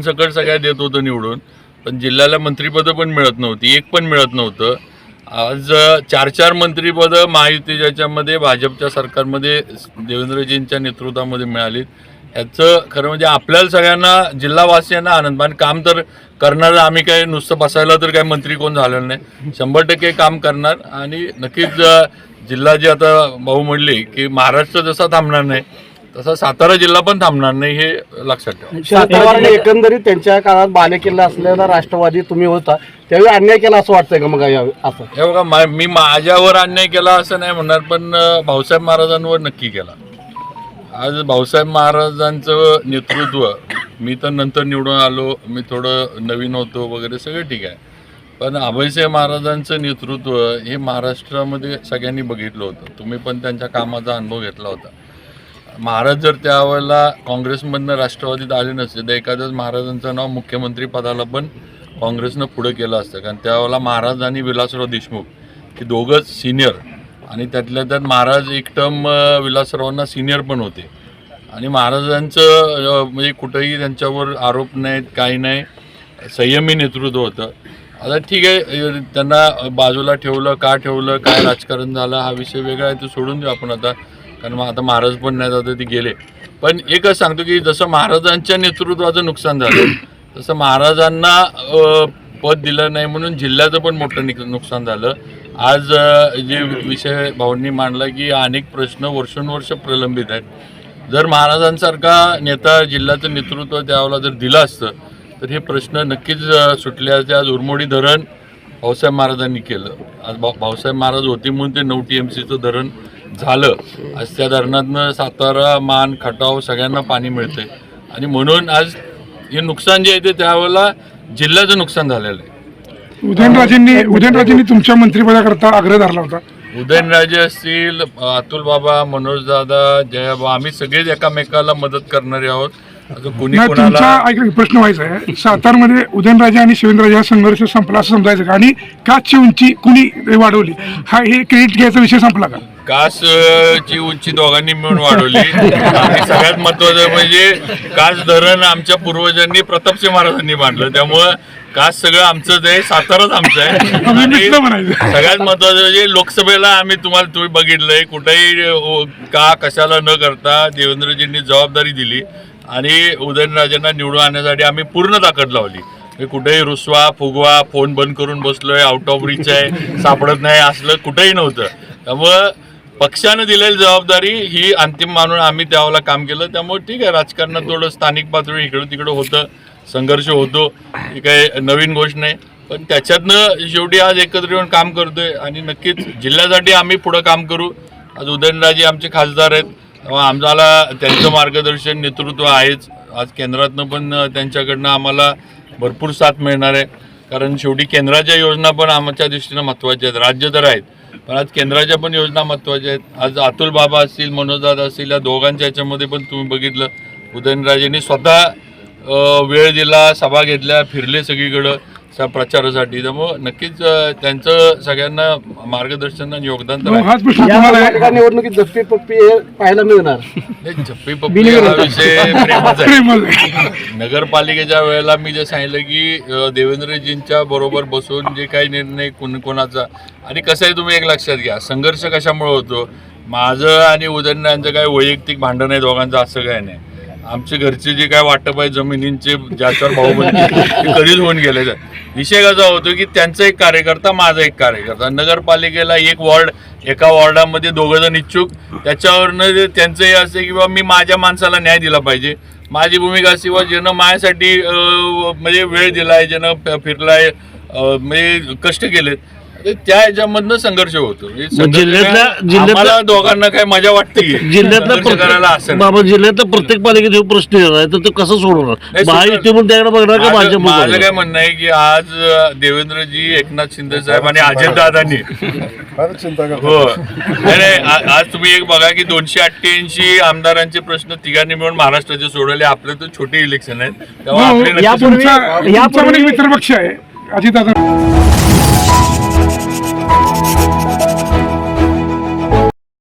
सकट सगळ्या देत होतं निवडून पण जिल्ह्याला मंत्रिपदं पण मिळत नव्हती एक पण मिळत नव्हतं. आज चार चार मंत्रीपदं महायुतीच्या ज्याच्यामध्ये भाजपच्या सरकारमध्ये देवेंद्रजींच्या नेतृत्वामध्ये मिळालीत. ह्याचं खरं म्हणजे आपल्याला सगळ्यांना जिल्हावासियांना आनंद. आणि काम तर करणार आम्ही काय नुसतं बसायला तर काय मंत्री कोण झालेलं नाही. शंभर टक्के काम करणार. आणि नक्कीच जिल्हा जे आता भाऊ म्हणले की महाराष्ट्र जसा थांबणार नाही तसा सातारा जिल्हा पण थांबणार नाही हे लक्षात ठेवा. शरद एकंदरीत त्यांच्या काळात बालेकिल्ला असलेला राष्ट्रवादी तुम्ही होता त्यावेळी अन्याय केला असं वाटतंय का मग या- असं? हे बघा मा- मी माझ्यावर अन्याय केला असं नाही म्हणणार पण अ, भाऊसाहेब महाराजांवर नक्की केला. आज भाऊसाहेब महाराजांचं नेतृत्व मी तर नंतर निवडून आलो मी थोडं नवीन होतो वगैरे सगळं ठीक आहे. पण अभयसाहेब महाराजांचं नेतृत्व हे महाराष्ट्रामध्ये सगळ्यांनी बघितलं होतं. तुम्ही पण त्यांच्या कामाचा अनुभव घेतला होता. महाराज जर त्यावेळेला काँग्रेसमधनं राष्ट्रवादीत आले नसते तर एखाद्याच महाराजांचं नाव मुख्यमंत्री पदाला पण काँग्रेसनं पुढं केलं असतं. कारण त्यावेळेला महाराज आणि विलासराव देशमुख हे दोघंच सिनियर आणि त्यातल्या त्यात महाराज एक टर्म विलासरावांना सिनियर पण होते. आणि महाराजांचं म्हणजे कुठंही त्यांच्यावर आरोप नाहीत काही नाही. संयमी नेतृत्व होतं. आता ठीक आहे त्यांना बाजूला ठेवलं का ठेवलं काय राजकारण झालं हा विषय वेगळा आहे तो सोडून देऊ आपण आता. कारण मग आता महाराज पण नाही आता ते गेले. पण एकच सांगतो की जसं महाराजांच्या नेतृत्वाचं नुकसान झालं तसं महाराजांना पद दिलं नाही म्हणून जिल्ह्याचं पण मोठं निक- नुकसान झालं. आज जे विषय भाऊंनी मांडला की अनेक प्रश्न वर्षानुवर्ष प्रलंबित आहेत. जर महाराजांसारखा नेता जिल्ह्याचं नेतृत्व त्याला जर दिलं असतं तर हे प्रश्न नक्कीच अ, सुटले असते. आज उरमोडी धरण भाऊसाहेब महाराजांनी केलं. आज भाऊ भाऊसाहेब महाराज होते म्हणून ते नऊ टी एम सीचं धरण झालं. आज त्या धरणातनं सातारा मान खटाव सगळ्यांना पाणी मिळतंय. आणि म्हणून आज हे नुकसान जे आहे ते त्यावेळेला जिल्ह्याचं नुकसान झालेलं आहे. उदयनराजेंनी उदयनराजेंनी तुमच्या मंत्रिपदाकरता आग्रह धरला होता. उदयनराजे असतील अतुल बाबा मनोज दादा जयाबा आम्ही सगळेच एकामेकाला मदत करणारे आहोत. प्रश्न व्हायचा आहे. सातारमध्ये उदयनराजे आणि शिवेंद्रराजे हा संघर्ष संपला असं समजायचं का? आणि काचची उंची कुणी वाढवली? हा हे क्रेडिट घ्यायचा विषय संपला का? कास ची उंची दोघांनी मिळून वाढवली आणि सगळ्यात महत्वाचं म्हणजे कास धरण आमच्या पूर्वजांनी प्रतापसिंह महाराजांनी बांधलं. त्यामुळं कास सगळं आमचंच आहे साताराच आमचं आहे. आणि. सगळ्यात महत्वाचं म्हणजे लोकसभेला आम्ही तुम्हाला तुम्ही बघितलंय कुठेही का कशाला न करता देवेंद्रजींनी जबाबदारी दिली आणि उदयनराजेंना निवडून आणण्यासाठी आम्ही पूर्ण ताकद लावली. म्हणजे कुठेही रुसवा फुगवा फोन बंद करून बसलोय आउट ऑफ रिच आहे सापडत नाही असलं कुठेही नव्हतं. त्यामुळं पक्षानं दिलेली जबाबदारी ही अंतिम मानून आम्ही त्यावेळेला काम केलं. त्यामुळे ठीक आहे राजकारणात थोडं स्थानिक पातळी इकडं तिकडं होतं संघर्ष होतो ही काही नवीन गोष्ट नाही. पण त्याच्यातनं शेवटी आज एकत्र येऊन काम करतोय आणि नक्कीच जिल्ह्यासाठी आम्ही पुढं काम करू. आज उदयनराजे आमचे खासदार आहेत. तेव्हा आम्हाला त्यांचं मार्गदर्शन नेतृत्व आहेच. आज केंद्रातनं पण त्यांच्याकडनं आम्हाला भरपूर साथ मिळणार आहे. कारण शेवटी केंद्राच्या योजना पण आमच्या दृष्टीनं महत्त्वाच्या आहेत. राज्य तर आहेत. पण आज केंद्राच्या पण योजना महत्त्वाच्या आहेत. आज अतुल बाबा असतील मनोजदादा असतील या दोघांच्या याच्यामध्ये पण तुम्ही बघितलं. उदयनराजेंनी स्वतः वेळ दिला सभा घेतल्या फिरले सगळीकडं. स- प्रचारासाठी. त्यामुळं नक्कीच त्यांचं सगळ्यांना मार्गदर्शन आणि योगदान तर मग आहे. हाच प्रश्न या तुम्हाला महापालिका आहे निवडणुकीत जप्ती पप्पी हे पाहायला मिळणार. नाही, झप्पी पप्पी हा विषय प्रेमाचा आहे. प्रेमच आहे. नगरपालिकेच्या वेळेला मी जे सांगितलं की अ, देवेंद्रजींच्या बरोबर बसून जे काही निर्णय कोण कोणाचा आणि कसं आहे तुम्ही एक लक्षात घ्या संघर्ष कशामुळे होतो? माझं आणि उदयनराजांचं काय वैयक्तिक भांडण आहे दोघांचं असं काय नाही. आमचे घरचे जे काय वाटप आहे जमिनींचे ज्याच्यावर भाऊ ते कधीच होऊन गेले विषय कसा होतो की त्यांचा एक कार्यकर्ता माझा एक कार्यकर्ता. नगरपालिकेला एक वॉर्ड एका वॉर्डामध्ये दोघं जण इच्छुक. त्याच्यावरनं त्यांचंही त्यांचं हे असं की बाबा मी माझ्या माणसाला न्याय दिला पाहिजे. माझी भूमिका अशी व ज्यानं माझ्यासाठी म्हणजे वेळ दिलाय ज्यानं फिरलाय म्हणजे कष्ट केलेत. त्या ह्याच्यामधनं संघर्ष होतो. म्हणजे संघर्ष जिल्ह्यातल्या- काय, जिल्ह्यातल्या- आम्हाला दोघांना काय मजा वाटते जिल्ह्यातला संघर्ष करायला असं प्रत्येक नाही. बाबा जिल्ह्यातल्या प्रत्येक पालिकेत हे प्रश्न येणार तर तो कसं सोडवणार? नाही, महायुती म्हणून त्याकडे बघणार का माझं भाजप माझं काय म्हणणं आहे की आज अं, देवेंद्रजी एकनाथ शिंदे साहेब आणि अजित दादांनी हो. नाही नाही, आ- आज तुम्ही एक बघा की दोनशे अठ्ठ्याऐंशी आमदारांचे प्रश्न तिघांनी मिळून महाराष्ट्राचे सोडवले. आपले तर छोटे इलेक्शन आहेत. तेव्हा हो, आपले यापूर्वी- तुमचा एक यापूर्वी- मित्रपक्ष आहे अजितदादा Thank you.